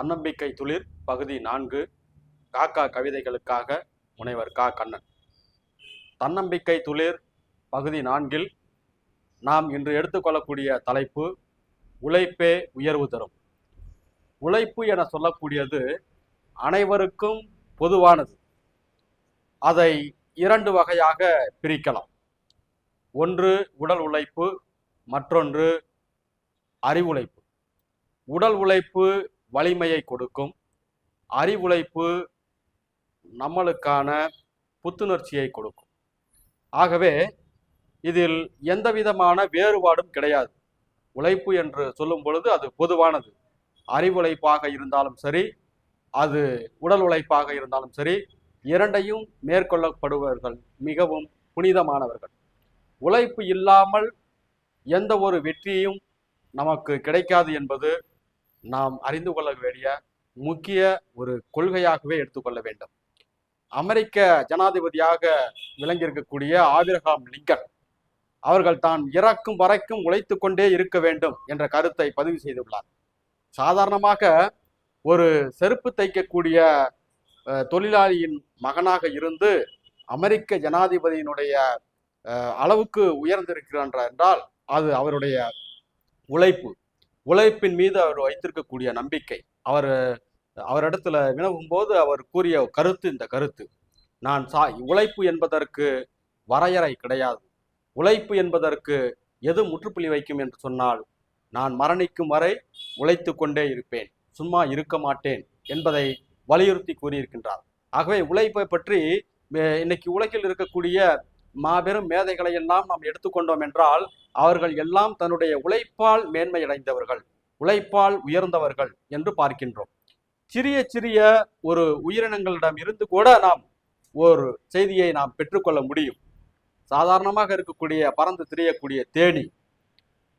தன்னம்பிக்கை துளிர் பகுதி நான்கு. காக்கா கவிதைகளுக்காக முனைவர் கா. கண்ணன். தன்னம்பிக்கை துளிர் பகுதி நான்கில் நாம் இன்று எடுத்துக்கொள்ளக்கூடிய தலைப்பு உழைப்பே உயர்வு தரும். உழைப்பு என சொல்லக்கூடியது அனைவருக்கும் பொதுவானது. அதை இரண்டு வகையாக பிரிக்கலாம். ஒன்று உடல் உழைப்பு மற்றொன்று அறிவுழைப்பு. உடல் உழைப்பு வலிமையை கொடுக்கும். அறிவுழைப்பு நம்மளுக்கான புத்துணர்ச்சியை கொடுக்கும். ஆகவே இதில் எந்த விதமான வேறுபாடும் கிடையாது. உழைப்பு என்று சொல்லும் பொழுது அது பொதுவானது. அறிவுழைப்பாக இருந்தாலும் சரி அது உடல் உழைப்பாக இருந்தாலும் சரி இரண்டையும் மேற்கொள்ளப்படுபவர்கள் மிகவும் புனிதமானவர்கள். உழைப்பு இல்லாமல் எந்த ஒரு வெற்றியும் நமக்கு கிடைக்காது என்பது நாம் அறிந்து கொள்ள வேண்டிய முக்கிய ஒரு கொள்கையாகவே எடுத்துக்கொள்ள வேண்டும். அமெரிக்க ஜனாதிபதியாக விளங்கியிருக்கக்கூடிய ஆபிரகாம் லிங்கன் அவர்கள் தான் இறக்கும் வரைக்கும் உழைத்து கொண்டே இருக்க வேண்டும் என்ற கருத்தை பதிவு செய்துள்ளார். சாதாரணமாக ஒரு செருப்பு தைக்கக்கூடிய தொழிலாளியின் மகனாக இருந்து அமெரிக்க ஜனாதிபதியினுடைய அளவுக்கு உயர்ந்திருக்கிறார் என்றால் அது அவருடைய உழைப்பு. உழைப்பின் மீது அவர் வைத்திருக்கக்கூடிய நம்பிக்கை. அவர் அவரிடத்துல வினவும் போது அவர் கூறிய கருத்து இந்த கருத்து. நான் சா உழைப்பு என்பதற்கு வரையறை கிடையாது. உழைப்பு என்பதற்கு எது முற்றுப்புள்ளி வைக்கும் என்று சொன்னால் நான் மரணிக்கும் வரை உழைத்து கொண்டே இருப்பேன். சும்மா இருக்க மாட்டேன் என்பதை வலியுறுத்தி கூறியிருக்கின்றார். ஆகவே உழைப்பை பற்றி இன்னைக்கு உலகில் இருக்கக்கூடிய மாபெரும் மேதைகளை எல்லாம் நாம் எடுத்துக்கொண்டோம் என்றால் அவர்கள் எல்லாம் தன்னுடைய உழைப்பால் மேன்மையடைந்தவர்கள் உழைப்பால் உயர்ந்தவர்கள் என்று பார்க்கின்றோம். சிறிய சிறிய ஒரு உயிரினங்களிடம் இருந்து கூட நாம் ஒரு செய்தியை நாம் பெற்றுக்கொள்ள முடியும். சாதாரணமாக இருக்கக்கூடிய பறந்து திரியக்கூடிய தேனி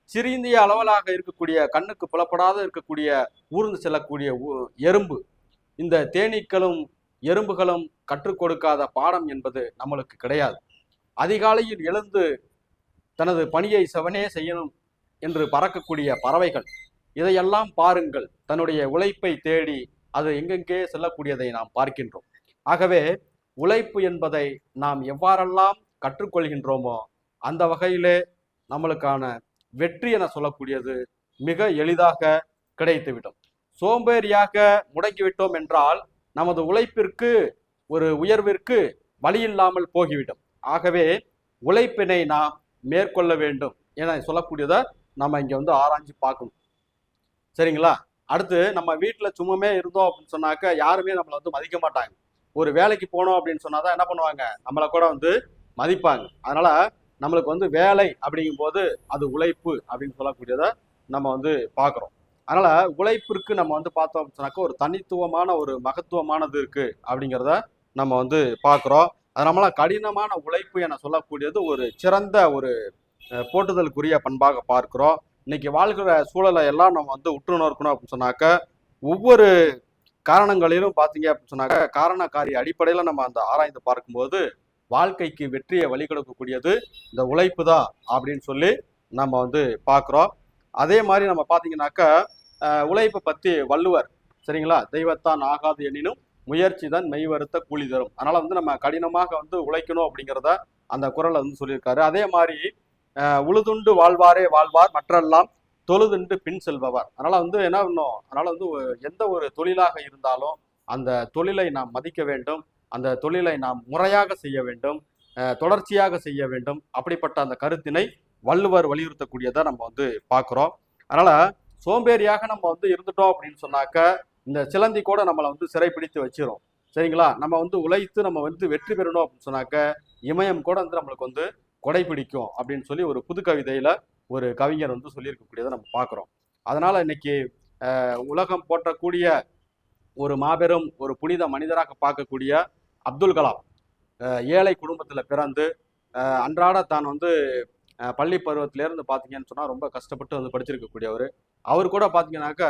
சிறிய அளவலாக இருக்கக்கூடிய கண்ணுக்கு புலப்படாத இருக்கக்கூடிய ஊர்ந்து செல்லக்கூடிய எறும்பு இந்த தேனீக்களும் எறும்புகளும் கற்றுக் கொடுக்காத பாடம் என்பது நம்மளுக்கு கிடையாது. அதிகாலையில் எழுந்து தனது பணியை செவனே செய்யணும் என்று பறக்கக்கூடிய பறவைகள். இதையெல்லாம் பாருங்கள். தன்னுடைய உழைப்பை தேடி அது எங்கெங்கே செல்லக்கூடியதை நாம் பார்க்கின்றோம். ஆகவே உழைப்பு என்பதை நாம் எவ்வாறெல்லாம் கற்றுக்கொள்கின்றோமோ அந்த வகையிலே நம்மளுக்கான வெற்றி என சொல்லக்கூடியது மிக எளிதாக கிடைத்துவிடும். சோம்பேறியாக முடங்கிவிட்டோம் என்றால் நமது உழைப்பிற்கு ஒரு உயர்விற்கு வழியில்லாமல் போகிவிடும். ஆகவே உழைப்பினை நாம் மேற்கொள்ள வேண்டும் ஏன்னா சொல்லக்கூடியதை நம்ம இங்கே வந்து ஆராய்ஞ்சு பார்க்கணும். சரிங்களா? அடுத்து நம்ம வீட்டில் சும்மாமே இருந்தோம் அப்படின்னு சொன்னாக்க யாருமே நம்மளை வந்து மதிக்க மாட்டாங்க. ஒரு வேலைக்கு போனோம் அப்படின்னு சொன்னால் தான் என்ன பண்ணுவாங்க? நம்மளை கூட வந்து மதிப்பாங்க. அதனால் நம்மளுக்கு வந்து வேலை அப்படிங்கும்போது அது உழைப்பு அப்படின்னு சொல்லக்கூடியதை நம்ம வந்து பார்க்குறோம். அதனால் உழைப்பிற்கு நம்ம வந்து பார்த்தோம் அப்படின்னு சொன்னாக்க ஒரு தனித்துவமான ஒரு மகத்துவமானது இருக்குது அப்படிங்கிறத நம்ம வந்து பார்க்குறோம். அது நம்மள கடினமான உழைப்பு என சொல்லக்கூடியது ஒரு சிறந்த ஒரு போட்டுதலுக்குரிய பண்பாக பார்க்கிறோம். இன்னைக்கு வாழ்கிற சூழலை எல்லாம் நம்ம வந்து உற்று நோக்கணும் அப்படின்னு சொன்னாக்க ஒவ்வொரு காரணங்களிலும் பார்த்தீங்க அப்படின்னு சொன்னாக்க காரண காரிய அடிப்படையில் நம்ம அந்த ஆராய்ந்து பார்க்கும்போது வாழ்க்கைக்கு வெற்றியை வழிகொடுக்கக்கூடியது இந்த உழைப்பு தான் அப்படின்னு சொல்லி நம்ம வந்து பார்க்குறோம். அதே மாதிரி நம்ம பார்த்தீங்கன்னாக்கா உழைப்பை பற்றி வள்ளுவர் சரிங்களா? தெய்வத்தான் ஆகாது எனினும் முயற்சி தான் மெய் வருத்த கூலி தரும். அதனால வந்து நம்ம கடினமாக வந்து உழைக்கணும் அப்படிங்கிறத அந்த குரல்ல வந்து சொல்லியிருக்காரு. அதே மாதிரி உழுதுண்டு வாழ்வாரே வாழ்வார் மற்றெல்லாம் தொழுதுண்டு பின் செல்பவர். அதனால வந்து என்ன பண்ணும்? அதனால வந்து எந்த ஒரு தொழிலாக இருந்தாலும் அந்த தொழிலை நாம் மதிக்க வேண்டும். அந்த தொழிலை நாம் முறையாக செய்ய வேண்டும். தொடர்ச்சியாக செய்ய வேண்டும். அப்படிப்பட்ட அந்த கருத்தினை வள்ளுவர் வலியுறுத்தக்கூடியதை நம்ம வந்து பார்க்குறோம். அதனால சோம்பேறியாக நம்ம வந்து இருந்துட்டோம் அப்படின்னு சொன்னாக்க இந்த சிலந்தி கூட நம்மளை வந்து சிறைப்பிடித்து வச்சிரும். சரிங்களா? நம்ம வந்து உழைத்து நம்ம வந்து வெற்றி பெறணும் அப்படின்னு சொன்னாக்க இமயம் கூட வந்து நம்மளுக்கு வந்து கொடை பிடிக்கும் அப்படின்னு சொல்லி ஒரு புது கவிதையில ஒரு கவிஞர் வந்து சொல்லியிருக்கக்கூடியதை நம்ம பார்க்குறோம். அதனால இன்னைக்கு உலகம் போற்றக்கூடிய ஒரு மாபெரும் ஒரு புனித மனிதராக பார்க்கக்கூடிய அப்துல் கலாம் ஏழை குடும்பத்தில் பிறந்து அன்றாட தான் வந்து பள்ளி பருவத்திலேருந்து பார்த்தீங்கன்னு சொன்னால் ரொம்ப கஷ்டப்பட்டு வந்து படிச்சிருக்கக்கூடியவர். அவர் கூட பார்த்தீங்கன்னாக்கா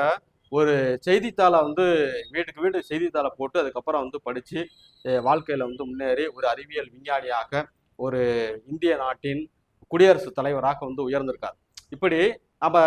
ஒரு செய்தித்தாளை வந்து வீட்டுக்கு வீடு செய்தித்தாளை போட்டு அதுக்கப்புறம் வந்து படித்து வாழ்க்கையில் வந்து முன்னேறி ஒரு அறிவியல் விஞ்ஞானியாக ஒரு இந்திய நாட்டின் குடியரசுத் தலைவராக வந்து உயர்ந்திருக்கார். இப்படி நம்ம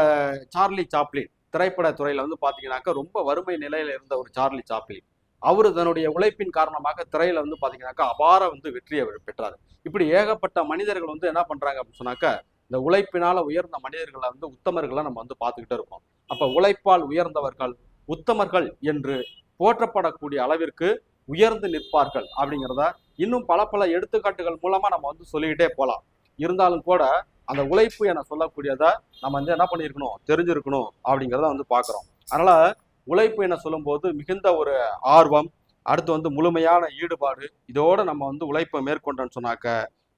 சார்லி சாப்ளின் திரைப்பட துறையில் வந்து பார்த்தீங்கன்னாக்கா ரொம்ப வறுமை நிலையில் இருந்த ஒரு சார்லி சாப்ளின். அவர் தன்னுடைய உழைப்பின் காரணமாக திரையில வந்து பாத்தீங்கன்னாக்கா அபார வந்து வெற்றியை பெற்றார். இப்படி ஏகப்பட்ட மனிதர்கள் வந்து என்ன பண்றாங்க அப்படின்னு சொன்னாக்கா இந்த உழைப்பினால உயர்ந்த மனிதர்களை வந்து உத்தமர்களை நம்ம வந்து பார்த்துக்கிட்டே இருக்கோம். அப்ப உழைப்பால் உயர்ந்தவர்கள் உத்தமர்கள் என்று போற்றப்படக்கூடிய அளவிற்கு உயர்ந்து நிற்பார்கள் அப்படிங்கிறத இன்னும் பல பல எடுத்துக்காட்டுகள் மூலமா நம்ம வந்து சொல்லிக்கிட்டே போகலாம் இருந்தாலும் கூட அந்த உழைப்பு என சொல்லக்கூடியதை நம்ம வந்து என்ன பண்ணியிருக்கணும்? தெரிஞ்சிருக்கணும் அப்படிங்கிறத வந்து பார்க்குறோம். அதனால உழைப்பு என சொல்லும்போது மிகுந்த ஒரு ஆர்வம் அடுத்து வந்து முழுமையான ஈடுபாடு இதோட நம்ம வந்து உழைப்பை மேற்கொண்டோம்னு சொன்னாக்க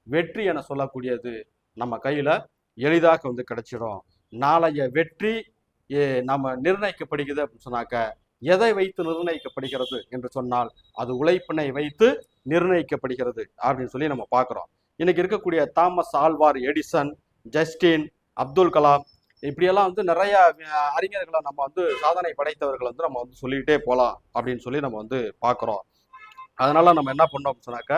வெற்றி என சொல்லக்கூடியது நம்ம கையில எளிதாக வந்து கிடைச்சிடும். நாளைய வெற்றி ஏ, நம்ம நிர்ணயிக்கப்படுகிறது அப்படின்னு சொன்னாக்க எதை வைத்து நிர்ணயிக்கப்படுகிறது என்று சொன்னால் அது உழைப்பினை வைத்து நிர்ணயிக்கப்படுகிறது அப்படின்னு சொல்லி நம்ம பார்க்குறோம். இன்னைக்கு இருக்கக்கூடிய Thomas Alva Edison Justin Abdul Kalam இப்படியெல்லாம் வந்து நிறைய அறிஞர்களை நம்ம வந்து சாதனை படைத்தவர்கள் வந்து நம்ம வந்து சொல்லிக்கிட்டே போகலாம் அப்படின்னு சொல்லி நம்ம வந்து பார்க்குறோம். அதனால நம்ம என்ன பண்ணோம் அப்படின்னு சொன்னாக்க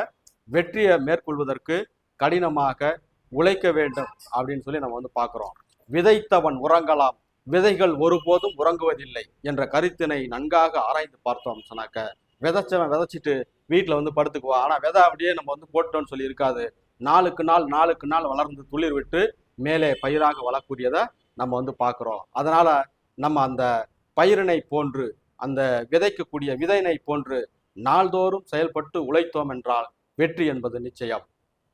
வெற்றியை மேற்கொள்வதற்கு கடினமாக உழைக்க வேண்டும் அப்படின்னு சொல்லி நம்ம வந்து பார்க்குறோம். விதைத்தவன் உறங்கலாம். விதைகள் ஒருபோதும் உறங்குவதில்லை என்ற கருத்தினை நன்காக ஆராய்ந்து பார்த்தோம் அப்படின்னு சொன்னாக்க விதைச்சவன் விதைச்சிட்டு வீட்டில் வந்து படுத்துக்குவா ஆனால் விதை அப்படியே நம்ம வந்து போட்டோம்னு சொல்லி இருக்காது நாளுக்கு நாள் நாளுக்கு நாள் வளர்ந்து துளிர் விட்டு மேலே பயிராக வளரக்கூடியதை நம்ம வந்து பார்க்குறோம். அதனால் நம்ம அந்த பயிரினை போன்று அந்த விதைக்கக்கூடிய விதையினை போன்று நாள்தோறும் செயல்பட்டு உழைத்தோம் என்றால் வெற்றி என்பது நிச்சயம்.